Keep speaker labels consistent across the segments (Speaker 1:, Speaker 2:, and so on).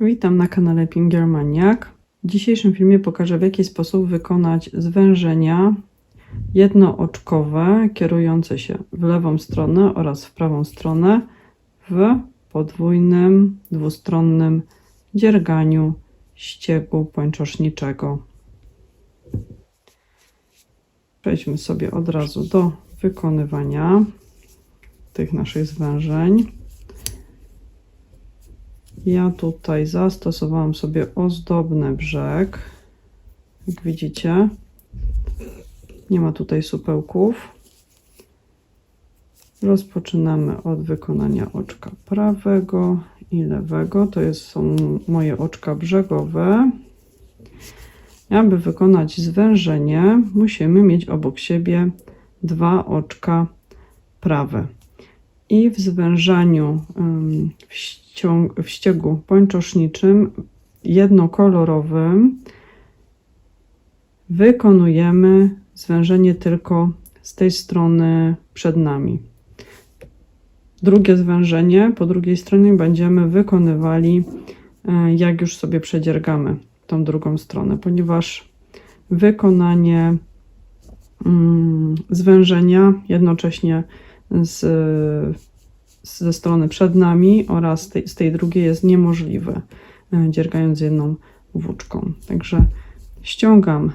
Speaker 1: Witam na kanale Pingermaniak. W dzisiejszym filmie pokażę w jaki sposób wykonać zwężenia jednooczkowe kierujące się w lewą stronę oraz w prawą stronę w podwójnym, dwustronnym dzierganiu ściegu pończoszniczego. Przejdźmy sobie od razu do wykonywania tych naszych zwężeń. Ja tutaj zastosowałam sobie ozdobny brzeg. Jak widzicie, nie ma tutaj supełków. Rozpoczynamy od wykonania oczka prawego i lewego. To jest, są moje oczka brzegowe. Aby wykonać zwężenie, musimy mieć obok siebie dwa oczka prawe. I w zwężaniu w, ściąg- w ściegu pończoszniczym jednokolorowym wykonujemy zwężenie tylko z tej strony przed nami. Drugie zwężenie po drugiej stronie będziemy wykonywali, e, jak już sobie przedziergamy tą drugą stronę, ponieważ wykonanie mm, zwężenia jednocześnie z, ze strony przed nami oraz tej, z tej drugiej jest niemożliwe, e, dziergając jedną włóczką. Także ściągam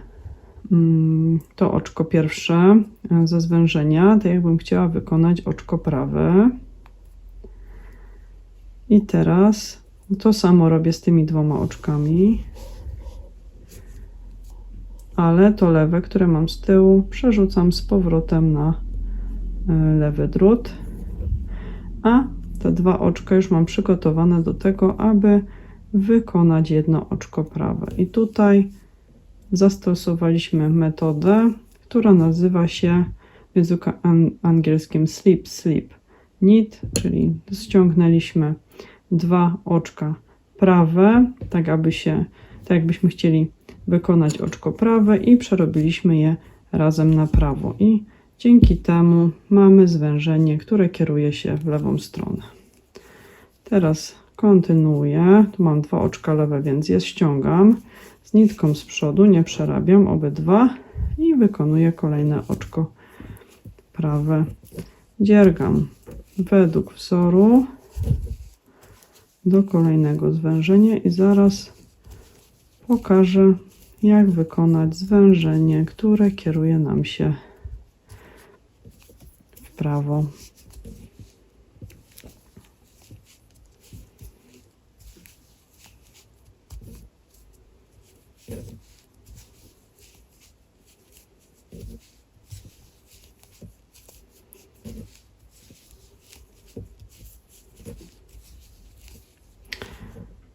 Speaker 1: mm, to oczko pierwsze e, ze zwężenia, tak jakbym chciała wykonać oczko prawe. I teraz to samo robię z tymi dwoma oczkami. Ale to lewe, które mam z tyłu, przerzucam z powrotem na lewy drut. A te dwa oczka już mam przygotowane do tego, aby wykonać jedno oczko prawe. I tutaj zastosowaliśmy metodę, która nazywa się w języku an- angielskim slip slip knit, czyli ściągnęliśmy dwa oczka prawe, tak aby się, tak jakbyśmy chcieli wykonać oczko prawe i przerobiliśmy je razem na prawo i dzięki temu mamy zwężenie, które kieruje się w lewą stronę. Teraz kontynuuję. Tu mam dwa oczka lewe, więc je ściągam z nitką z przodu, nie przerabiam obydwa i wykonuję kolejne oczko prawe. Dziergam według wzoru do kolejnego zwężenia i zaraz pokażę jak wykonać zwężenie, które kieruje nam się w prawo.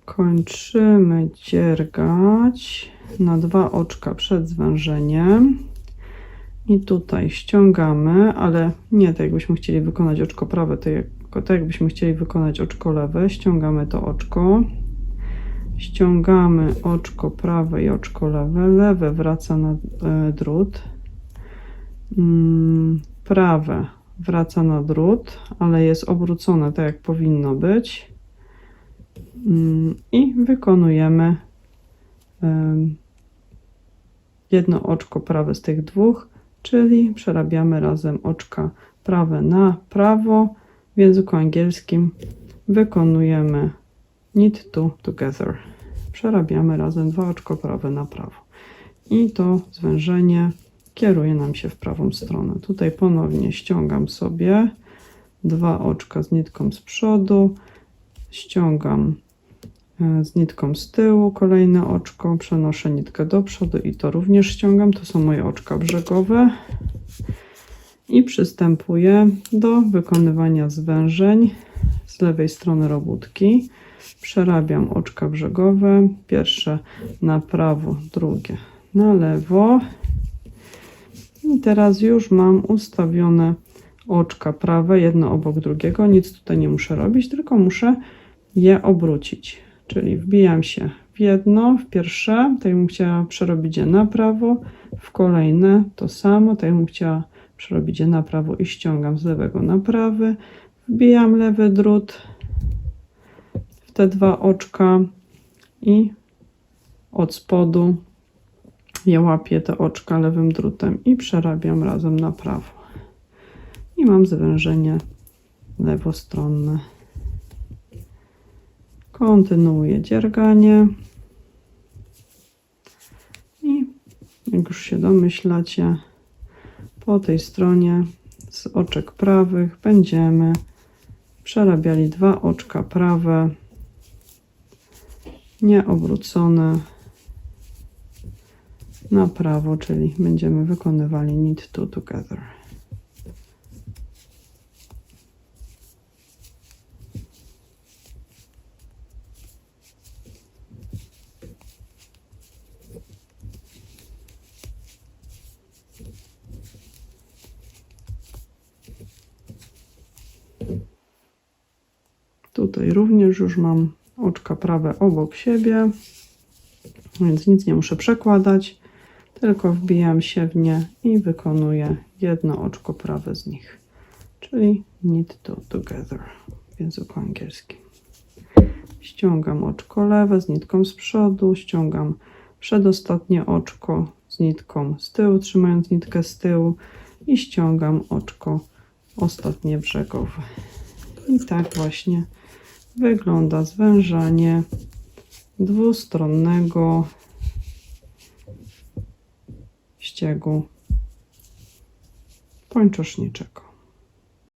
Speaker 1: Kończymy dziergać na dwa oczka przed zwężeniem. I tutaj ściągamy, ale nie tak jakbyśmy chcieli wykonać oczko prawe, tylko tak jakbyśmy chcieli wykonać oczko lewe. Ściągamy to oczko. Ściągamy oczko prawe i oczko lewe. Lewe wraca na e, drut. Mm, prawe wraca na drut, ale jest obrócone tak jak powinno być. Mm, I wykonujemy em, jedno oczko prawe z tych dwóch, czyli przerabiamy razem oczka prawe na prawo. W języku angielskim wykonujemy knit to together. Przerabiamy razem dwa oczko prawe na prawo. I to zwężenie kieruje nam się w prawą stronę. Tutaj ponownie ściągam sobie dwa oczka z nitką z przodu, ściągam z nitką z tyłu kolejne oczko, przenoszę nitkę do przodu i to również ściągam. To są moje oczka brzegowe. I przystępuję do wykonywania zwężeń z lewej strony robótki. Przerabiam oczka brzegowe. Pierwsze na prawo, drugie na lewo. I teraz już mam ustawione oczka prawe, jedno obok drugiego. Nic tutaj nie muszę robić, tylko muszę je obrócić. Czyli wbijam się w jedno, w pierwsze, tak jakbym chciała przerobić je na prawo, w kolejne to samo, tak jakbym chciała przerobić je na prawo i ściągam z lewego na prawy. Wbijam lewy drut w te dwa oczka i od spodu ja łapię te oczka lewym drutem i przerabiam razem na prawo. I mam zwężenie lewostronne. Kontynuuję dzierganie. I jak już się domyślacie, po tej stronie z oczek prawych będziemy przerabiali dwa oczka prawe, nieobrócone na prawo, czyli będziemy wykonywali knit two together. Tutaj również już mam oczka prawe obok siebie, więc nic nie muszę przekładać, tylko wbijam się w nie i wykonuję jedno oczko prawe z nich, czyli knit two together w języku angielskim. Ściągam oczko lewe z nitką z przodu, ściągam przedostatnie oczko z nitką z tyłu, trzymając nitkę z tyłu i ściągam oczko ostatnie brzegowe. I tak właśnie wygląda zwężanie dwustronnego ściegu pończoszniczego.